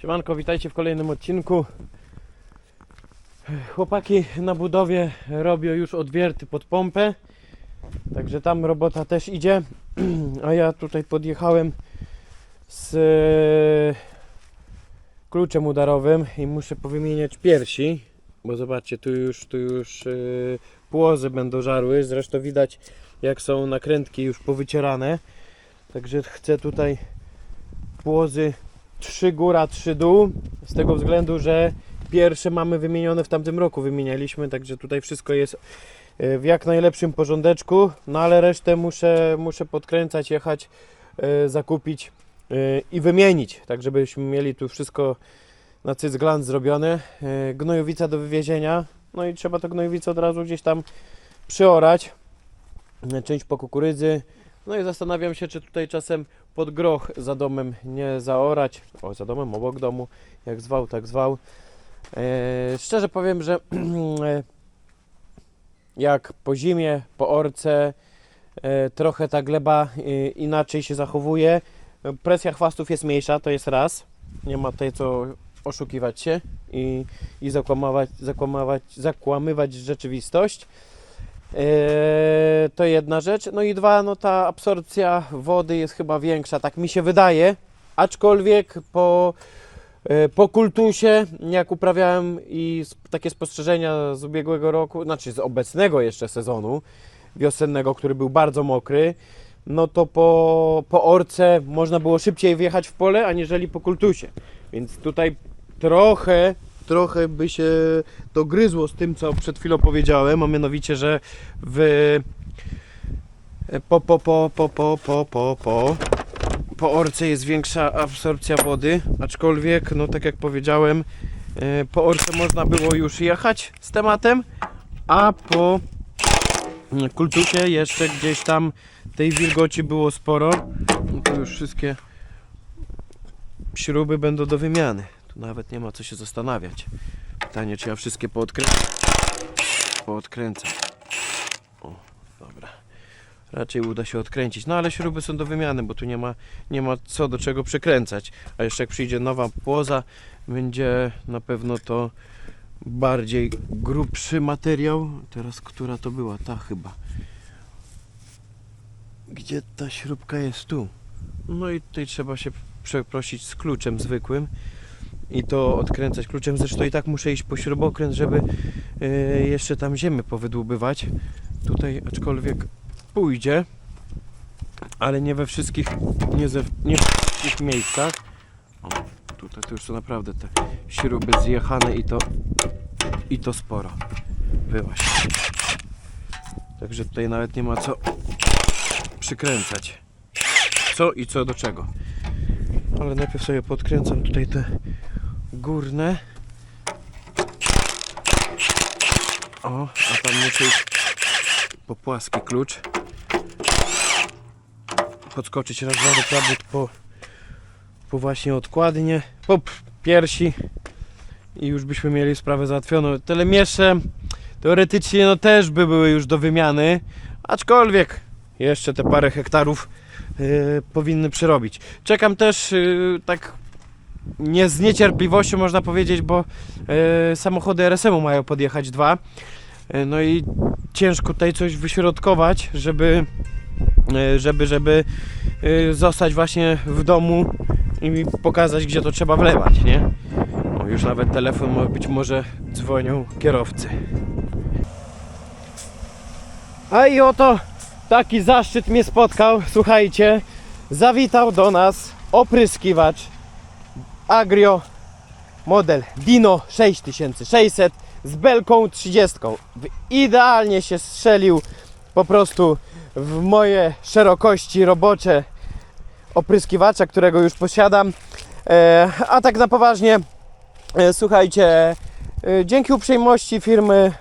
Siemanko, witajcie w kolejnym odcinku. Chłopaki na budowie robią już odwierty pod pompę. Także tam robota też idzie. A ja tutaj podjechałem z e, kluczem udarowym i muszę powymieniać piersi. Bo zobaczcie, tu już, tu już e, płozy będą żarły. Zresztą widać jak są nakrętki już powycierane. Także chcę tutaj płozy 3 góra, 3 dół. Z tego względu, że pierwsze mamy wymienione w tamtym roku, wymienialiśmy, także tutaj wszystko jest e, w jak najlepszym porządeczku. No ale resztę muszę, muszę podkręcać, jechać, e, zakupić e, i wymienić, tak żebyśmy mieli tu wszystko na cyzglan zrobione. Gnojowica do wywiezienia, no i trzeba to gnojowice od razu gdzieś tam przyorać. Część po kukurydzy. No i zastanawiam się, czy tutaj czasem pod groch za domem nie zaorać. O, za domem, obok domu, jak zwał, tak zwał. E, szczerze powiem, że jak po zimie, po orce, e, trochę ta gleba e, inaczej się zachowuje. Presja chwastów jest mniejsza, to jest raz. Nie ma tutaj co oszukiwać się i, i zakłamywać, zakłamywać, zakłamywać rzeczywistość. Eee, to jedna rzecz. No i dwa, no ta absorpcja wody jest chyba większa, tak mi się wydaje. Aczkolwiek po, e, po kultusie, jak uprawiałem i takie spostrzeżenia z ubiegłego roku, znaczy z obecnego jeszcze sezonu wiosennego, który był bardzo mokry, no to po, po orce można było szybciej wjechać w pole, aniżeli po kultusie. Więc tutaj trochę, trochę by się to gryzło z tym, co przed chwilą powiedziałem, a mianowicie, że w po, po, po, po, po, po, po, po, po orce jest większa absorpcja wody, aczkolwiek, no tak jak powiedziałem, e, po orce można było już jechać z tematem, a po kultusie jeszcze gdzieś tam tej wilgoci było sporo. No to już wszystkie śruby będą do wymiany. Nawet nie ma co się zastanawiać. Pytanie, czy ja wszystkie poodkręcę. Poodkręcam. O, dobra. Raczej uda się odkręcić. No ale śruby są do wymiany, bo tu nie ma, nie ma co do czego przykręcać. A jeszcze jak przyjdzie nowa płoza, będzie na pewno to bardziej grubszy materiał. Teraz która to była? Ta chyba. Gdzie ta śrubka jest? Tu. No i tutaj trzeba się przeprosić z kluczem zwykłym i to odkręcać kluczem. Zresztą i tak muszę iść po śrubokręt, żeby e, jeszcze tam ziemię powydłubywać. Tutaj aczkolwiek pójdzie, ale nie we wszystkich, nie, ze, nie we wszystkich miejscach. O, tutaj to już są naprawdę te śruby zjechane i to, i to sporo. Byłaś. Także tutaj nawet nie ma co przykręcać. Co i co do czego. Ale najpierw sobie podkręcam tutaj te górne. O, a tam muszę iść po płaski klucz. Podskoczyć raz, dwa do po, po właśnie odkładnie, po piersi i już byśmy mieli sprawę załatwioną. Telemiesze teoretycznie no też by były już do wymiany, aczkolwiek jeszcze te parę hektarów yy, powinny przerobić. Czekam też yy, tak nie z niecierpliwością można powiedzieć, bo yy, samochody RSM-u mają podjechać dwa. Yy, no i ciężko tutaj coś wyśrodkować, żeby yy, żeby, żeby zostać właśnie w domu i pokazać, gdzie to trzeba wlewać, nie? O, już nawet telefon być może dzwonią kierowcy. A i oto taki zaszczyt mnie spotkał. Słuchajcie, zawitał do nas opryskiwacz Agrio model Dino 6600 z belką 30. W- Idealnie się strzelił po prostu w moje szerokości robocze opryskiwacza, którego już posiadam. E, a tak na poważnie, e, słuchajcie, e, dzięki uprzejmości firmy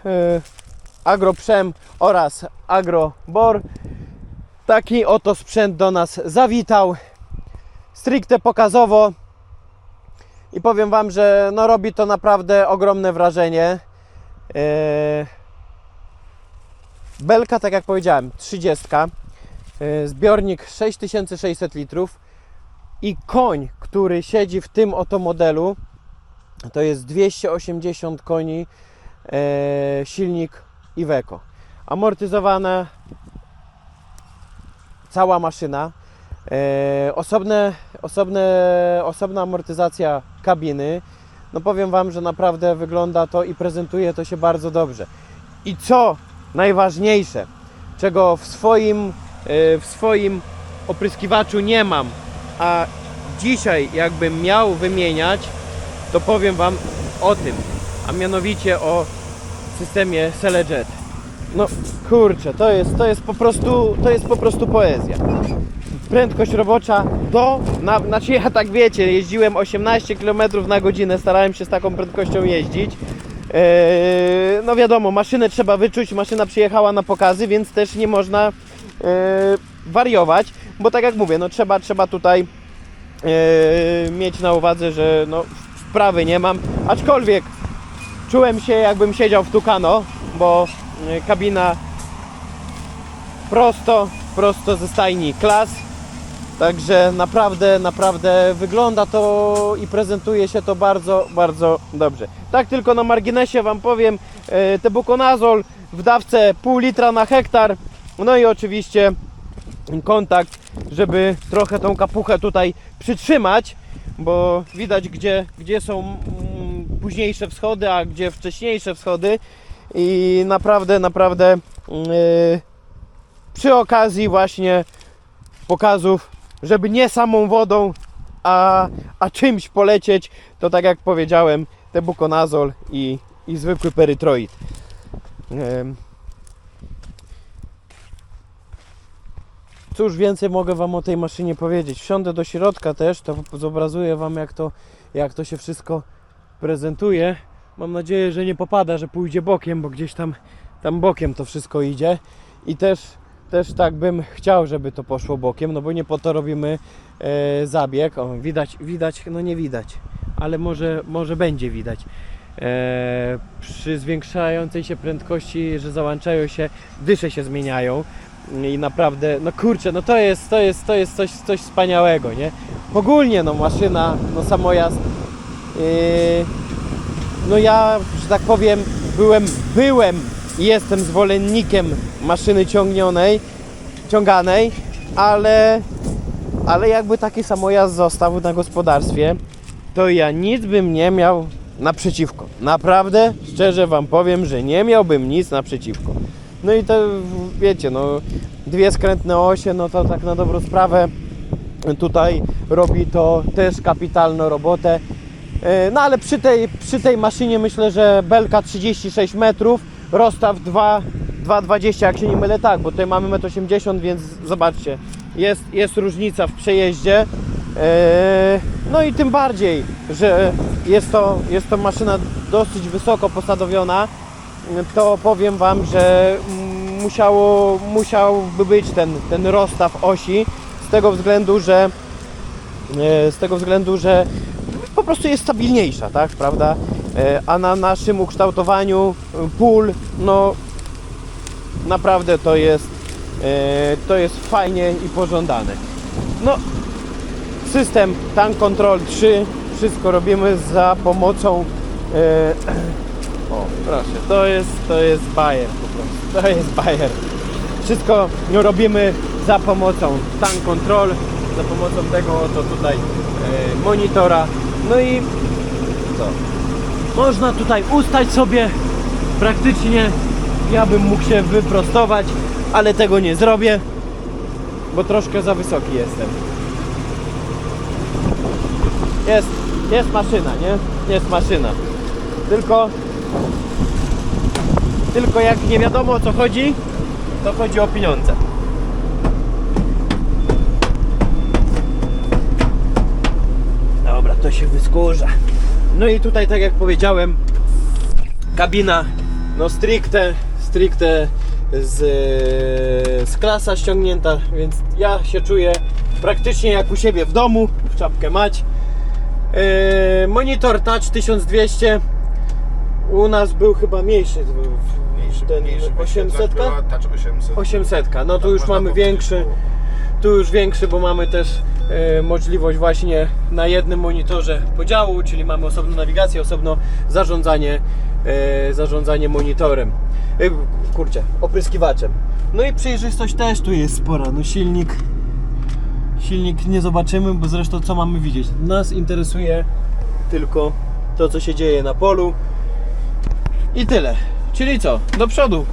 Agroprzem oraz Agrobor taki oto sprzęt do nas zawitał stricte pokazowo i powiem Wam, że no robi to naprawdę ogromne wrażenie. E, Belka, tak jak powiedziałem, 30. e, Zbiornik 6600 litrów. I koń, który siedzi w tym oto modelu, to jest 280 koni, e, silnik Iveco. Amortyzowana cała maszyna. Osobne, osobne, osobna amortyzacja kabiny. No powiem Wam, że naprawdę wygląda to i prezentuje to się bardzo dobrze. I co najważniejsze, czego w swoim, e, w swoim opryskiwaczu nie mam, a dzisiaj jakbym miał wymieniać, to powiem Wam o tym, a mianowicie o systemie Selejet. No kurczę, to jest, to jest po prostu, to jest po prostu poezja. Prędkość robocza do, na, znaczy ja tak wiecie, jeździłem 18 km na godzinę, starałem się z taką prędkością jeździć. Eee, no wiadomo, maszynę trzeba wyczuć, maszyna przyjechała na pokazy, więc też nie można eee, wariować, bo tak jak mówię, no trzeba, trzeba tutaj eee, mieć na uwadze, że no, wprawy nie mam, aczkolwiek czułem się jakbym siedział w Tucano, bo e, kabina prosto, prosto ze stajni klas. Także naprawdę, naprawdę wygląda to i prezentuje się to bardzo, bardzo dobrze. Tak tylko na marginesie Wam powiem, e, tebukonazol w dawce pół litra na hektar. No i oczywiście kontakt, żeby trochę tą kapuchę tutaj przytrzymać, bo widać gdzie, gdzie są mm, późniejsze wschody, a gdzie wcześniejsze wschody i naprawdę, naprawdę yy, przy okazji właśnie pokazów, żeby nie samą wodą, a, a czymś polecieć, to tak jak powiedziałem, tebukonazol i, i zwykły perytroid. Cóż więcej mogę Wam o tej maszynie powiedzieć? Wsiądę do środka też, to zobrazuję Wam jak to, jak to się wszystko prezentuje. Mam nadzieję, że nie popada, że pójdzie bokiem, bo gdzieś tam, tam bokiem to wszystko idzie. I też, też tak bym chciał, żeby to poszło bokiem, no bo nie po to robimy e, zabieg. O, widać, widać, no nie widać, ale może, może będzie widać. E, przy zwiększającej się prędkości, że załączają się, dysze się zmieniają i naprawdę, no kurczę, no to jest, to jest, to jest coś, coś wspaniałego, nie? Ogólnie, no maszyna, no samojazd, yy, no ja, że tak powiem, byłem, byłem jestem zwolennikiem maszyny ciągnionej, ciąganej, ale, ale jakby taki samojazd został na gospodarstwie, to ja nic bym nie miał naprzeciwko. Naprawdę, szczerze Wam powiem, że nie miałbym nic naprzeciwko. No i to wiecie, no dwie skrętne osie, no to tak na dobrą sprawę tutaj robi to też kapitalną robotę. E, No ale przy tej, przy tej maszynie myślę, że belka 36 metrów, rozstaw 2, 2,20 jak się nie mylę tak, bo tutaj mamy 1,80 m, więc zobaczcie, jest, jest różnica w przejeździe. E, No i tym bardziej, że jest to, jest to maszyna dosyć wysoko posadowiona, to powiem Wam, że musiało, musiałby być ten, ten rozstaw osi z tego względu, że e, z tego względu, że po prostu jest stabilniejsza, tak, prawda? E, A na naszym ukształtowaniu e, pól, no naprawdę to jest e, to jest fajnie i pożądane. No system Tank Control 3 wszystko robimy za pomocą o, proszę, to jest, to jest bajer po prostu, to jest bajer. Wszystko robimy za pomocą tank control, za pomocą tego oto tutaj monitora. No i co? Można tutaj ustać sobie praktycznie, ja bym mógł się wyprostować, ale tego nie zrobię, bo troszkę za wysoki jestem. Jest, jest maszyna, nie? Jest maszyna. Tylko tylko jak nie wiadomo o co chodzi, to chodzi o pieniądze. Dobra, to się wyskurza. No i tutaj, tak jak powiedziałem, kabina, no stricte, stricte z, z klasa ściągnięta, więc ja się czuję praktycznie jak u siebie w domu, w czapkę mać. Yy, monitor Touch 1200 u nas był chyba mniejszy, Mniejszy, ten mniejszy 800. była Touch 800. 800, no tu Tak już mamy powiedzieć, większy. Tu już większy, bo mamy też e, możliwość właśnie na jednym monitorze podziału, czyli mamy osobną nawigację, osobno zarządzanie, e, zarządzanie monitorem. E, kurczę, opryskiwaczem. No i przejrzystość też tu jest spora. No silnik silnik nie zobaczymy, bo zresztą co mamy widzieć? Nas interesuje tylko to, co się dzieje na polu i tyle. Czyli co? Do przodu.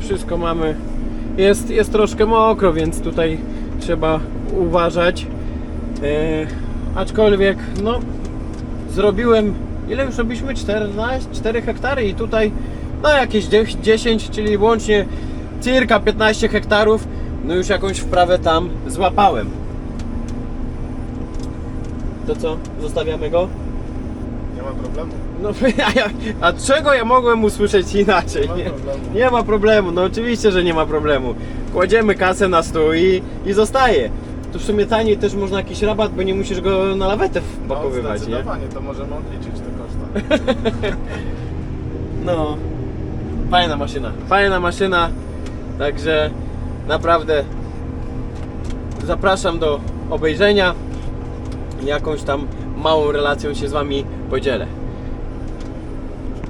Wszystko mamy. Jest, jest troszkę mokro, więc tutaj trzeba uważać. E, aczkolwiek, no, zrobiłem. Ile już robiliśmy? 14, 4 hektary i tutaj no jakieś 10, czyli łącznie circa 15 hektarów. No już jakąś wprawę tam złapałem. To co? Zostawiamy go? Nie ma problemu. No, a, ja, a czego ja mogłem usłyszeć inaczej? Nie ma Nie, problemu. nie ma problemu, no oczywiście, że nie ma problemu. Kładziemy kasę na stół i, i zostaje. Tu w sumie taniej też można jakiś rabat, bo nie musisz go na lawetę wpakowywać, no, nie? zdecydowanie, to możemy odliczyć te koszta. No, fajna maszyna, fajna maszyna, także naprawdę zapraszam do obejrzenia. Jakąś tam małą relacją się z Wami podzielę.